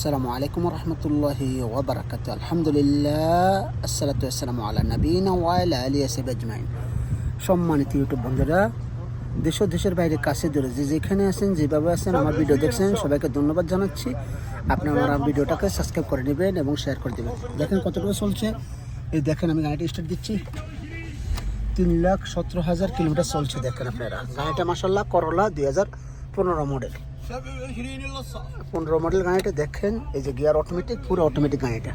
আসসালামু আলাইকুম রহমতুল্লাহি ওবরাকাত আলহামদুলিল্লাহ, আসসালাতু আসসালামু আলা নবীন ওয়াইল আলী আসিব আজমাইন। সম্মানিত ইউটিউব বন্ধুরা, দেশ দেশের বাইরে কাছে দূরে যে যেখানে আছেন, যেভাবে আছেন, আমার ভিডিও দেখছেন, সবাইকে ধন্যবাদ জানাচ্ছি। আপনি আমার ভিডিওটাকে সাবস্ক্রাইব করে নেবেন এবং শেয়ার করে দেবেন। দেখেন কতটুকু চলছে। এই দেখেন আমি গাড়িটা স্টার্ট দিচ্ছি। তিন লাখ সতেরো হাজার কিলোমিটার চলছে দেখেন আপনারা। গাড়িটা মাসাল্লাহ করলা দুই হাজার পনেরো মডেল পনেরো মডেল গাড়িটা দেখেন, এই যে গিয়ার অটোমেটিক পুরো অটোমেটিক গাড়িটা।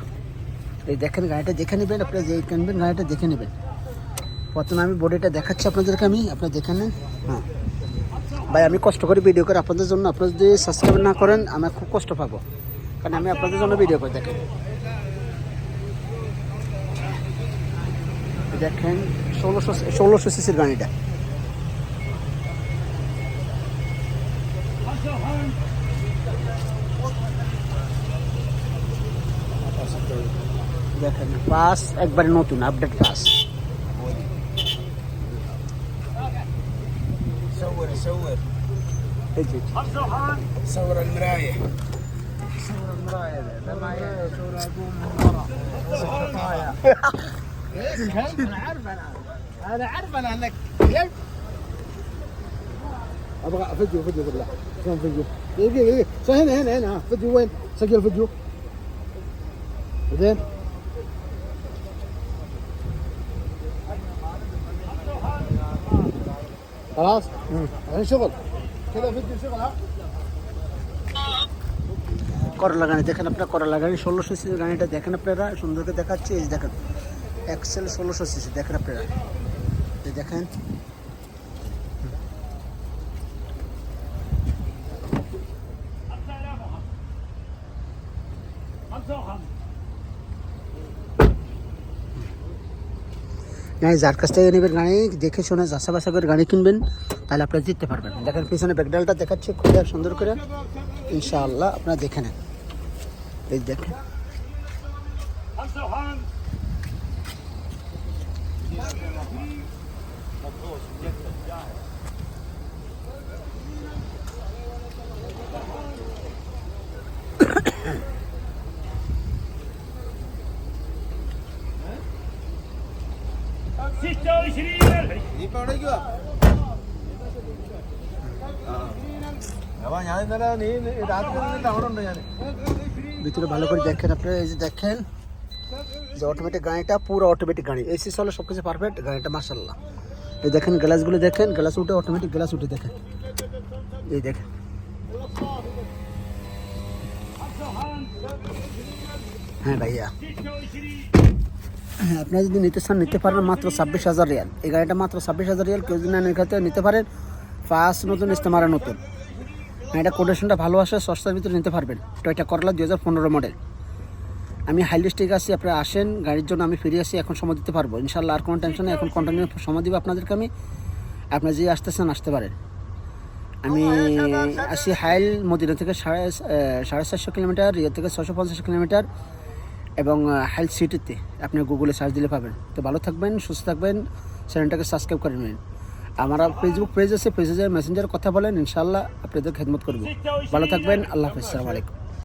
এই দেখেন গাড়িটা দেখে নেবেন, আপনারা যে কিনবেন গাড়িটা দেখে নেবেন। প্রথমে আমি বডিটা দেখাচ্ছি আপনাদেরকে আমি, আপনারা দেখে নেন হ্যাঁ। ভাই, আমি কষ্ট করে ভিডিও করে আপনাদের জন্য, আপনারা যদি সাবস্ক্রাইব না করেন আমি খুব কষ্ট পাবো। কারণ আমি আপনাদের জন্য ভিডিও করে দেখেন। দেখেন, ষোলোশো ষোলোশো সিসির গাড়িটা। দেখেন পাস একবারে নতুন আপডেট পাস صور صور এই যে صور المراية انا عارف انا انا عارف انا انك ابغى فيديو فيديو بالله شلون فيديو دقيقة دقيقة شو هنا هنا هنا ها فيديو وين؟ سجل فيديو بعدين خلاص؟ الحين شغل كذا فيديو شغل ها করলা গাড়ি দেখেন আপনার করলা গাড়ি ষোলোশো সিসির গাড়িটা দেখেন আপনারা সুন্দর করে দেখাচ্ছে এই যে দেখেন এক্সেল ষোলোশো সিসি দেখেন আপনারা এই দেখেন যার কাছ থেকে নেবেন গাড়ি, দেখে শুনে চাষাবাসা করে গাড়ি কিনবেন, তাহলে আপনারা জিততে পারবেন। দেখেন, পিছনে ব্যাকডালটা দেখাচ্ছে, খুলে সুন্দর করে। ইনশাআল্লাহ আপনারা দেখে নেন। এই দেখেন। ഞാൻ ഇന്നലെ നീ രാത്രി അവിടെ ഉണ്ട് ഞാൻ ভিতরে ভালো করে দেখেন আপনারা এই যে দেখেন যে অটোমেটিক গাড়িটা পুরো অটোমেটিক গাড়ি এসি চলে সব কিছু পারফেক্ট গাড়িটা মার্শাল্লাহ এই দেখেন গ্লাসগুলো দেখেন গ্লাস উঠে অটোমেটিক গ্লাস উঠে দেখেন এই দেখেন হ্যাঁ ভাইয়া হ্যাঁ আপনারা যদি নিতে চান, নিতে পারেন মাত্র ছাব্বিশ হাজার রিয়াল। এই গাড়িটা মাত্র ছাব্বিশ হাজার রিয়াল, কেউ যদি না নিতে নিতে পারেন। ফার্স্ট নতুন ইস্তেমারা নতুন। হ্যাঁ এটা কোটেশনটা ভালো আসে, সস্তার ভিতরে নিতে পারবেন। টয়টা করলা দু হাজার পনেরো মডেল আমি হাইলিস্টিক আছি, আপনারা আসেন, গাড়ির জন্য আমি ফিরে আসি, এখন সময় দিতে পারব। ইনশাল্লাহ আর কোনো টেনশন নেই, এখন কন্টিনিউ সময় দিব আপনাদেরকে আমি। আপনারা যে আসতেছেন, আসতে পারেন। আমি আসি হাইল মদিনা থেকে সাড়ে সাড়ে চারশো কিলোমিটার রিয়া থেকে ছশো পঞ্চাশ কিলোমিটার। এবং হেলথ সিটিতে আপনি গুগলে সার্চ দিলে পাবেন। তো ভালো থাকবেন, সুস্থ থাকবেন, চ্যানেলটাকে সাবস্ক্রাইব করে নেবেন। আমার ফেসবুক পেজ আছে পেজে মেসেঞ্জার কথা বলেন ইনশাল্লাহ আপনাদের খেদমত করব। ভালো থাকবেন, আল্লাহ হাফিজ, সালাম আলাইকুম।